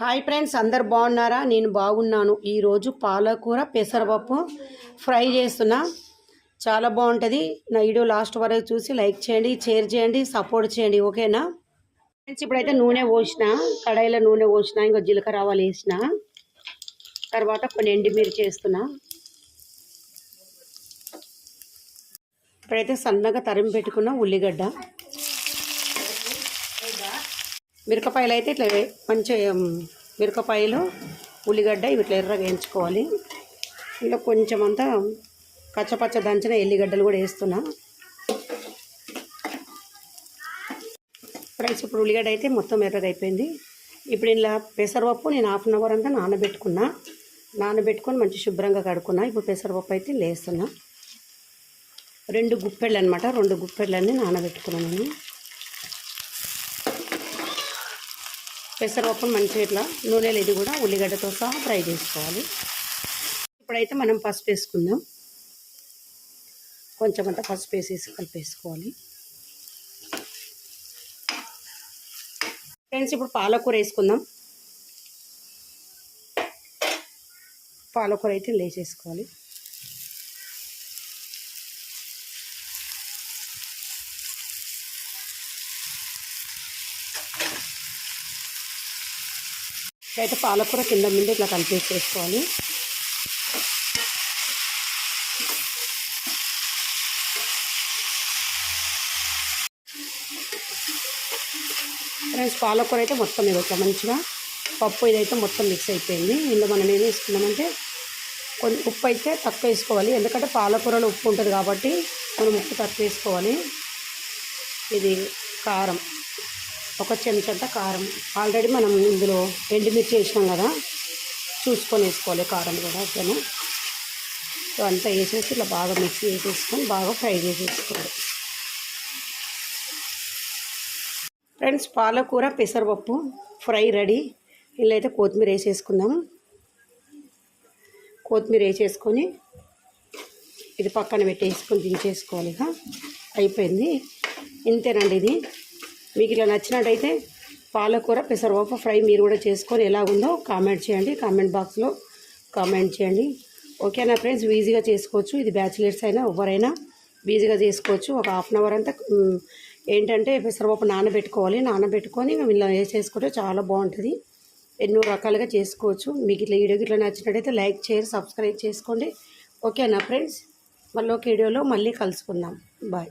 Hi friends అందరు బాగున్నారా? నేను బాగున్నాను. ఈరోజు పాలకూర పెసరపప్పు ఫ్రై చేస్తున్నా. చాలా బాగుంటుంది. నా వీడియో లాస్ట్ వరకు చూసి లైక్ చేయండి షేర్ చేయండి సపోర్ట్ చేయండి ఓకేనా? ఫ్రెండ్స్ ఇప్పుడైతే నూనె పోసిన కడాయిలో నూనె పోసిన ఇంకా జీలకర్ర ఆవాలు వేసిన. తర్వాత కొన్ని ఎండిమిర్చి వేస్తున్నా. ఇప్పుడైతే సన్నగా తరిమి పెట్టుకున్న ఉల్లిగడ్డ. మిరపకాయలు అయితే ఇట్లా మంచిగా మిరపకాయలు ఉల్లిగడ్డ ఇవి ఇట్లా ఎర్రగా వేయించుకోవాలి. ఇంకా కొంచెం అంతా కచ్చపచ్చ దంచిన ఎల్లిగడ్డలు కూడా వేస్తున్నా. ఫ్రైస్ ఇప్పుడు ఉల్లిగడ్డ అయితే మొత్తం ఎర్రగా అయిపోయింది. ఇప్పుడు ఇలా పెసరపప్పు నేను హాఫ్ అన్ అవర్ అంతా నానబెట్టుకున్నా. నానబెట్టుకొని మంచి శుభ్రంగా కడుక్కున్నా. ఇప్పుడు పెసరపప్పు అయితే లేస్తున్నా. రెండు గుప్పెళ్ళు అనమాట రెండు గుప్పెళ్ళన్నీ నానబెట్టుకున్నాను నేను. పెసరపప్పు మంచిగా ఇట్లా నూనెలు ఇది కూడా ఉల్లిగడ్డతో సహా ఫ్రై చేసుకోవాలి. ఇప్పుడైతే మనం పసుపు వేసుకుందాం. కొంచెం అంత పసుపు వేసేసి కలిపేసుకోవాలి. ఫ్రెండ్స్ ఇప్పుడు పాలకూర వేసుకుందాం. పాలకూర అయితే లేచేసుకోవాలి. అయితే పాలకూర కింద ముందు ఇట్లా కలిపేసేసుకోవాలి. ఫ్రెండ్స్ పాలకూర అయితే మొత్తం ఇది ఇట్లా మంచిగా పప్పు ఇదైతే మొత్తం మిక్స్ అయిపోయింది. ఇందులో మనం ఏం వేసుకున్నామంటే కొంచెం ఉప్పు అయితే తక్కువ వేసుకోవాలి. ఎందుకంటే పాలకూరలో ఉప్పు ఉంటుంది కాబట్టి మనం ఉప్పు తక్కువ వేసుకోవాలి. ఇది కారం. ఒక చెంచంత కారం. ఆల్రెడీ మనం ఇందులో ఎండుమిర్చి వేసినాం కదా చూసుకొని వేసుకోవాలి కారం కూడా ఓకేనా? సో అంతా వేసేసి ఇట్లా బాగా మిక్స్ చేసేసుకొని బాగా ఫ్రై చేసేసుకోవాలి. ఫ్రెండ్స్ పాలకూర పెసరపప్పు ఫ్రై రెడీ. ఇలా అయితే కొత్తిమీర వేసేసుకుందాం. కొత్తిమీర వేసేసుకొని ఇది పక్కన పెట్టేసుకొని దించేసుకోవాలి ఇక. అయిపోయింది. ఇంతేనండి ఇది. మీకు ఇలా నచ్చినట్టయితే పాలకూర పెసరపప్పు ఫ్రై మీరు కూడా చేసుకొని ఎలాగుందో కామెంట్ చేయండి. కామెంట్ బాక్స్లో కామెంట్ చేయండి. ఓకేనా ఫ్రెండ్స్? ఈజీగా చేసుకోవచ్చు. ఇది బ్యాచిలర్స్ అయినా ఎవరైనా ఈజీగా చేసుకోవచ్చు. ఒక హాఫ్ అన్ అవర్ అంతా ఏంటంటే పెసరపప్పు నానబెట్టుకోవాలి. నానబెట్టుకొని ఇలా వేసేసుకుంటే చాలా బాగుంటుంది. ఎన్నో రకాలుగా చేసుకోవచ్చు. మీకు ఇట్లా వీడియోకి ఇట్లా నచ్చినట్టయితే లైక్ చేసి సబ్స్క్రైబ్ చేసుకోండి. ఓకేనా ఫ్రెండ్స్? మళ్ళీ ఒక వీడియోలో మళ్ళీ కలుసుకుందాం. బాయ్